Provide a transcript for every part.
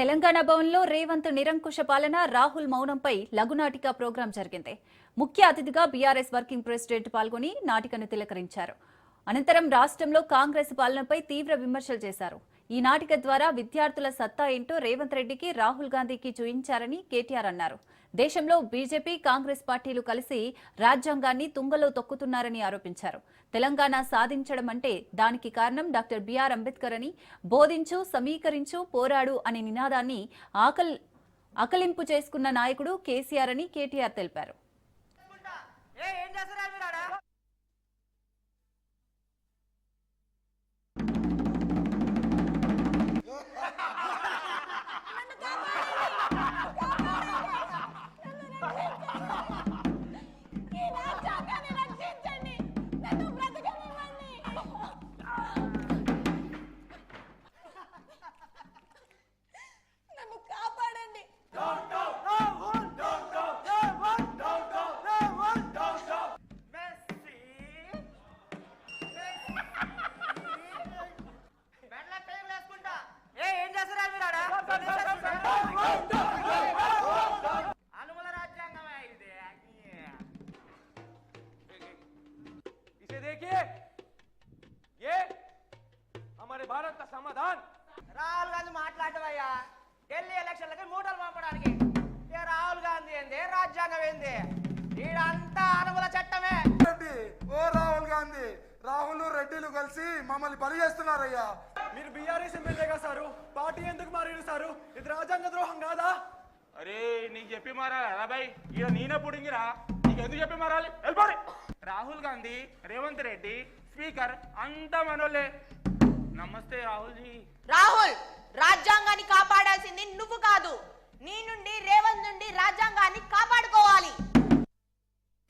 తెలంగాణ భవన్లో రేవంత్ నిరంకుశ పాలన రాహుల్ మౌనంపై లఘునాటిక ప్రోగ్రాం జరిగింది. ముఖ్య అతిథిగా బీఆర్ఎస్ వర్కింగ్ ప్రెసిడెంట్ పాల్గొని నాటికను తిలకరించారు. అనంతరం రాష్ట్రంలో కాంగ్రెస్ పాలనపై తీవ్ర విమర్శలు చేశారు. ఈ నాటిక ద్వారా విద్యార్థుల సత్తా ఏంటో రేవంత్ రెడ్డికి రాహుల్ గాంధీకి చూయించారని కేటీఆర్ అన్నారు. దేశంలో బీజేపీ కాంగ్రెస్ పార్టీలు కలిసి రాజ్యాంగాన్ని తుంగలో తొక్కుతున్నారని ఆరోపించారు. తెలంగాణ సాధించడం అంటే దానికి కారణం డాక్టర్ బిఆర్ అంబేద్కర్ అని బోధించు సమీకరించు పోరాడు అనే నినాదాన్ని ఆకల్ అకలింపు చేసుకున్న నాయకుడు కేసీఆర్ అని కేటీఆర్ తెలిపారు. इसे देखिए ये हमारे भारत का समाधान రాహుల్ గాంధీ మాట్లాడటమయ్యా ఢిల్లీ ఎలక్షన్లకి మూటలు పంపడానికి ఏ రాహుల్ గాంధీ ఏంది రాజ్యాంగం ఏంది ఈడంతా అనుమల చట్టమే రెడ్డి ఓ రాహుల్ గాంధీ రాహుల్ రెడ్డిలు కలిసి మమ్మల్ని బలి చేస్తున్నారయ్యా మీరు బీఆర్ఎస్ ఎమ్మెల్యేగా సారు పార్టీ ఎందుకు మారారు సారు ఇది రాజ్యాంగ ద్రోహం కాదా అరే నీకు చెప్పి మారాలా బాయ్ ఇక నేనే పుడింగిరా నీకు ఎందుకు చెప్పి మారాలి వెళ్ళిపోరి రాహుల్ గాంధీ రేవంత్ రెడ్డి స్పీకర్ అంతా మనోళ్ళే నమస్తే రాహుల్ జీ. రాహుల్ రాజ్యాంగాన్ని కాపాడాల్సింది నువ్వు కాదు. నీ నుండి రేవంత్ నుండి రాజ్యాంగాన్ని కాపాడుకోవాలి.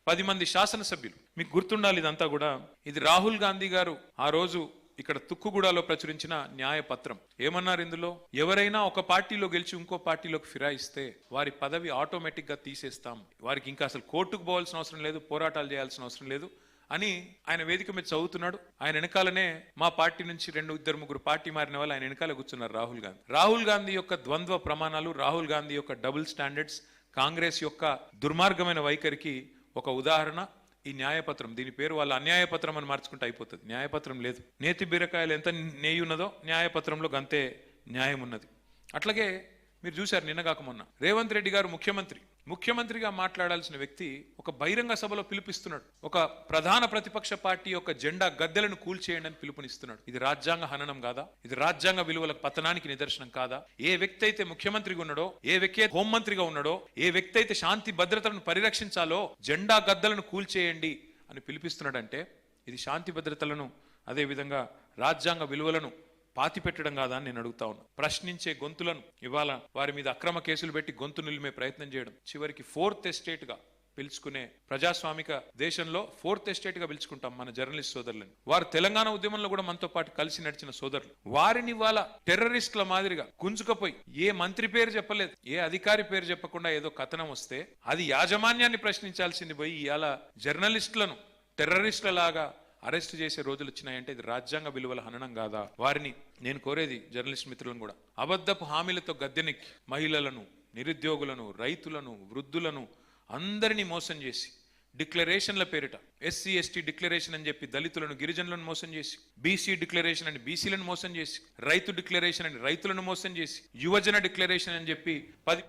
పది మంది శాసనసభ్యులు మీకు గుర్తుండాలి ఇదంతా కూడా. ఇది రాహుల్ గాంధీ గారు ఆ రోజు ఇక్కడ తుక్కుగూడలో ప్రచురించిన న్యాయపత్రం. ఏమన్నారు ఇందులో? ఎవరైనా ఒక పార్టీలో గెలిచి ఇంకో పార్టీలోకి ఫిరాయిస్తే వారి పదవి ఆటోమేటిక్గా తీసేస్తాం. వారికి ఇంకా అసలు కోర్టుకు పోవాల్సిన అవసరం లేదు పోరాటాలు చేయాల్సిన అవసరం లేదు అని ఆయన వేదిక మీద చదువుతున్నాడు. ఆయన వెనకాలనే మా పార్టీ నుంచి రెండు ఇద్దరు ముగ్గురు పార్టీ మారిన వాళ్ళు ఆయన వెనకాల కూర్చున్నారు రాహుల్ గాంధీ. రాహుల్ గాంధీ యొక్క ద్వంద్వ ప్రమాణాలు రాహుల్ గాంధీ యొక్క డబుల్ స్టాండర్డ్స్ కాంగ్రెస్ యొక్క దుర్మార్గమైన వైఖరికి ఒక ఉదాహరణ. ఈ న్యాయపత్రం దీని పేరు వాళ్ళ అన్యాయపత్రం అని మార్చుకుంటే అయిపోతుంది. న్యాయపత్రం లేదు. నేతి బీరకాయలు ఎంత నెయ్యి ఉన్నదో న్యాయపత్రంలో గంతే న్యాయం ఉన్నది అట్లాగే మీరు చూశారు నిన్నగాక మొన్న. రేవంత్ రెడ్డి గారు ముఖ్యమంత్రి. ముఖ్యమంత్రిగా మాట్లాడాల్సిన వ్యక్తి ఒక బహిరంగ సభలో పిలుపిస్తున్నాడు ఒక ప్రధాన ప్రతిపక్ష పార్టీ యొక్క జెండా గద్దెలను కూల్చేయండి అని పిలుపునిస్తున్నాడు. ఇది రాజ్యాంగ హననం కాదా? ఇది రాజ్యాంగ విలువల పతనానికి నిదర్శనం కాదా? ఏ వ్యక్తి అయితే ముఖ్యమంత్రిగా ఉన్నాడో ఏ వ్యక్తి అయితే హోంమంత్రిగా ఉన్నాడో ఏ వ్యక్తి అయితే శాంతి భద్రతలను పరిరక్షించాలో జెండా గద్దెలను కూల్చేయండి అని పిలిపిస్తున్నాడంటే ఇది శాంతి భద్రతలను అదేవిధంగా రాజ్యాంగ విలువలను పాతి పెట్టడం కాదా అని నేను అడుగుతా ఉన్నా. ప్రశ్నించే గొంతులను ఇవాళ వారి మీద అక్రమ కేసులు పెట్టి గొంతు నిలిమే ప్రయత్నం చేయడం చివరికి ఫోర్త్ ఎస్టేట్గా పిలుచుకునే ప్రజాస్వామిక దేశంలో ఫోర్త్ ఎస్టేట్గా పిలుచుకుంటాం మన జర్నలిస్ట్ సోదరులని. వారు తెలంగాణ ఉద్యమంలో కూడా మనతో పాటు కలిసి నడిచిన సోదరులు. వారిని వాళ్ళ టెర్రరిస్టుల మాదిరిగా గుంజుకపోయి ఏ మంత్రి పేరు చెప్పలేదు ఏ అధికారి పేరు చెప్పకుండా ఏదో కథనం వస్తే అది యాజమాన్యాన్ని ప్రశ్నించాల్సింది పోయి ఇవాళ జర్నలిస్టులను టెర్రరిస్టుల లాగా అరెస్ట్ చేసే రోజులు వచ్చినాయంటే ఇది రాజ్యాంగ విలువల హననం కాదా? వారిని నేను కోరేది జర్నలిస్ట్ మిత్రులను కూడా. అబద్ధపు హామీలతో గద్దెనెక్కి మహిళలను నిరుద్యోగులను రైతులను వృద్ధులను అందరినీ మోసం చేసి డిక్లరేషన్ల పేరిట ఎస్సీ ఎస్టీ డిక్లరేషన్ అని చెప్పి దళితులను గిరిజనులను మోసం చేసి బీసీ డిక్లరేషన్ అని బీసీలను మోసం చేసి రైతు డిక్లరేషన్ అని రైతులను మోసం చేసి యువజన డిక్లరేషన్ అని చెప్పి పది